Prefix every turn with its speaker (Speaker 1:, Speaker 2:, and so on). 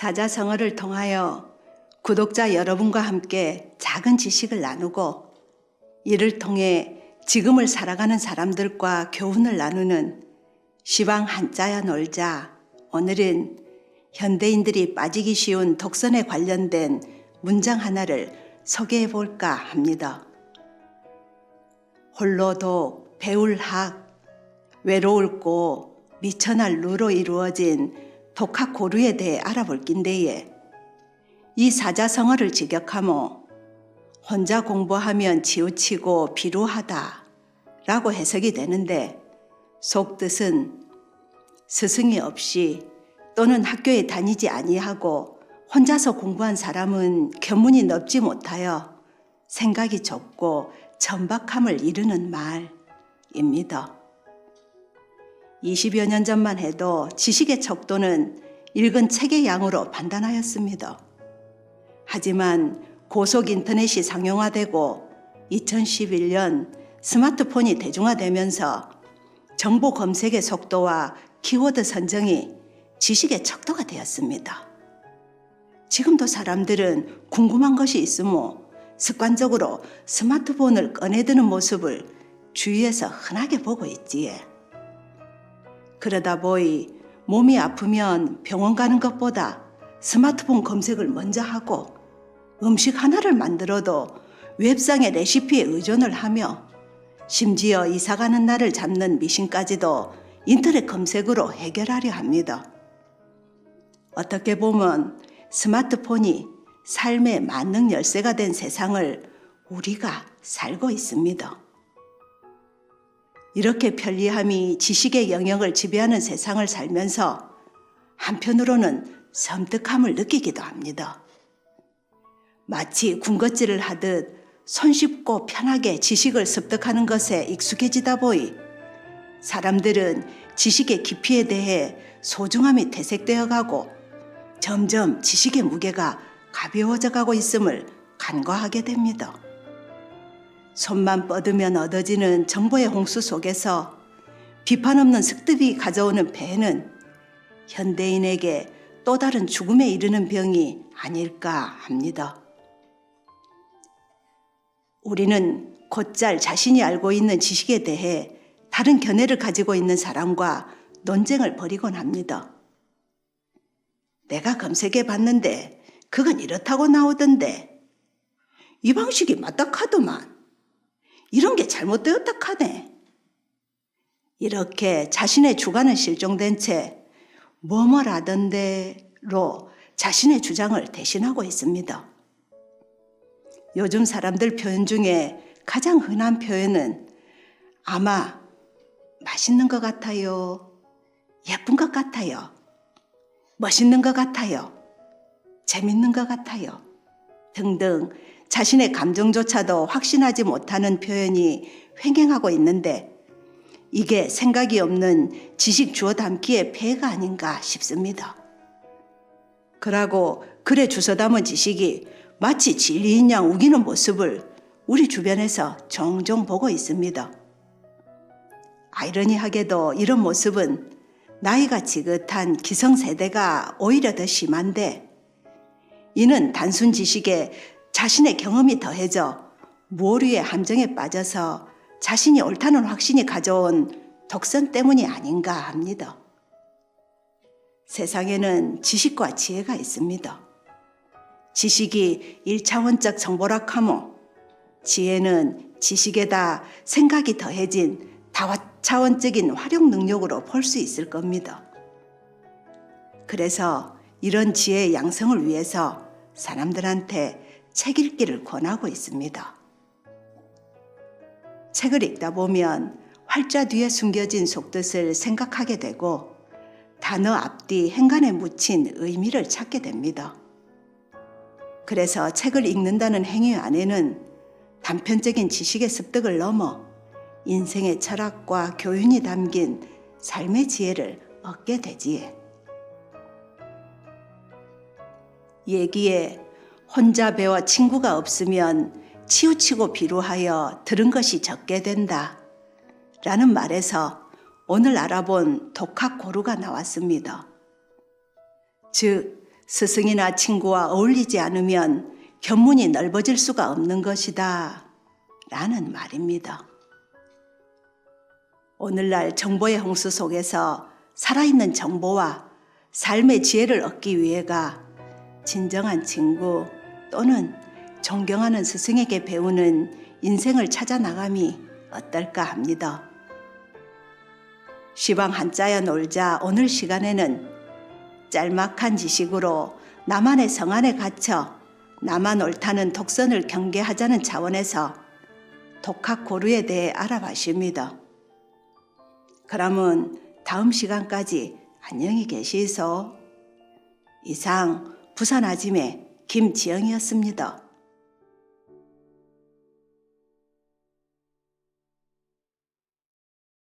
Speaker 1: 사자성어를 통하여 구독자 여러분과 함께 작은 지식을 나누고 이를 통해 지금을 살아가는 사람들과 교훈을 나누는 시방 한자야 놀자. 오늘은 현대인들이 빠지기 쉬운 독선에 관련된 문장 하나를 소개해 볼까 합니다. 홀로독, 배울학, 외로울 고, 미천할 루로 이루어진 독학 고루에 대해 알아볼 낀데에 이 사자성어를 직역하모 혼자 공부하면 지우치고 비루하다 라고 해석이 되는데 속뜻은 스승이 없이 또는 학교에 다니지 아니하고 혼자서 공부한 사람은 견문이 넓지 못하여 생각이 좁고 천박함을 이루는 말입니다. 20여 년 전만 해도 지식의 척도는 읽은 책의 양으로 판단하였습니다. 하지만 고속 인터넷이 상용화되고 2011년 스마트폰이 대중화되면서 정보 검색의 속도와 키워드 선정이 지식의 척도가 되었습니다. 지금도 사람들은 궁금한 것이 있으므 습관적으로 스마트폰을 꺼내드는 모습을 주위에서 흔하게 보고 있지에. 그러다 보이 몸이 아프면 병원 가는 것보다 스마트폰 검색을 먼저 하고 음식 하나를 만들어도 웹상의 레시피에 의존을 하며 심지어 이사 가는 날을 잡는 미신까지도 인터넷 검색으로 해결하려 합니다. 어떻게 보면 스마트폰이 삶의 만능 열쇠가 된 세상을 우리가 살고 있습니다. 이렇게 편리함이 지식의 영역을 지배하는 세상을 살면서 한편으로는 섬뜩함을 느끼기도 합니다. 마치 군것질을 하듯 손쉽고 편하게 지식을 습득하는 것에 익숙해지다 보이 사람들은 지식의 깊이에 대해 소중함이 퇴색되어 가고 점점 지식의 무게가 가벼워져 가고 있음을 간과하게 됩니다. 손만 뻗으면 얻어지는 정보의 홍수 속에서 비판 없는 습득이 가져오는 배는 현대인에게 또 다른 죽음에 이르는 병이 아닐까 합니다. 우리는 곧잘 자신이 알고 있는 지식에 대해 다른 견해를 가지고 있는 사람과 논쟁을 벌이곤 합니다. 내가 검색해 봤는데 그건 이렇다고 나오던데 이 방식이 맞다 카더만 이런 게 잘못되었다 카네 이렇게 자신의 주관은 실종된 채 뭐뭐라던데로 자신의 주장을 대신하고 있습니다. 요즘 사람들 표현 중에 가장 흔한 표현은 아마 맛있는 것 같아요. 예쁜 것 같아요. 멋있는 것 같아요. 재밌는 것 같아요. 등등 자신의 감정조차도 확신하지 못하는 표현이 횡행하고 있는데 이게 생각이 없는 지식 주워 담기의 폐가 아닌가 싶습니다. 그러고 글에 주워 담은 지식이 마치 진리인 양 우기는 모습을 우리 주변에서 종종 보고 있습니다. 아이러니하게도 이런 모습은 나이가 지긋한 기성세대가 오히려 더 심한데 이는 단순 지식에 자신의 경험이 더해져 모류의 함정에 빠져서 자신이 옳다는 확신이 가져온 독선 때문이 아닌가 합니다. 세상에는 지식과 지혜가 있습니다. 지식이 일차원적 정보락하모 지혜는 지식에다 생각이 더해진 다차원적인 활용 능력으로 볼 수 있을 겁니다. 그래서 이런 지혜의 양성을 위해서 사람들한테 책 읽기를 권하고 있습니다. 책을 읽다 보면 활자 뒤에 숨겨진 속뜻을 생각하게 되고 단어 앞뒤 행간에 묻힌 의미를 찾게 됩니다. 그래서 책을 읽는다는 행위 안에는 단편적인 지식의 습득을 넘어 인생의 철학과 교훈이 담긴 삶의 지혜를 얻게 되지에. 얘기에 혼자 배워 친구가 없으면 치우치고 비루하여 들은 것이 적게 된다. 라는 말에서 오늘 알아본 독학 고루가 나왔습니다. 즉, 스승이나 친구와 어울리지 않으면 견문이 넓어질 수가 없는 것이다. 라는 말입니다. 오늘날 정보의 홍수 속에서 살아있는 정보와 삶의 지혜를 얻기 위해가 진정한 친구 또는 존경하는 스승에게 배우는 인생을 찾아 나감이 어떨까 합니다. 시방 한자야 놀자 오늘 시간에는 짤막한 지식으로 나만의 성 안에 갇혀 나만 옳다는 독선을 경계하자는 차원에서 독학 고루에 대해 알아봤습니다. 그러면 다음 시간까지 안녕히 계시소. 이상 부산 아짐의 김지영이었습니다.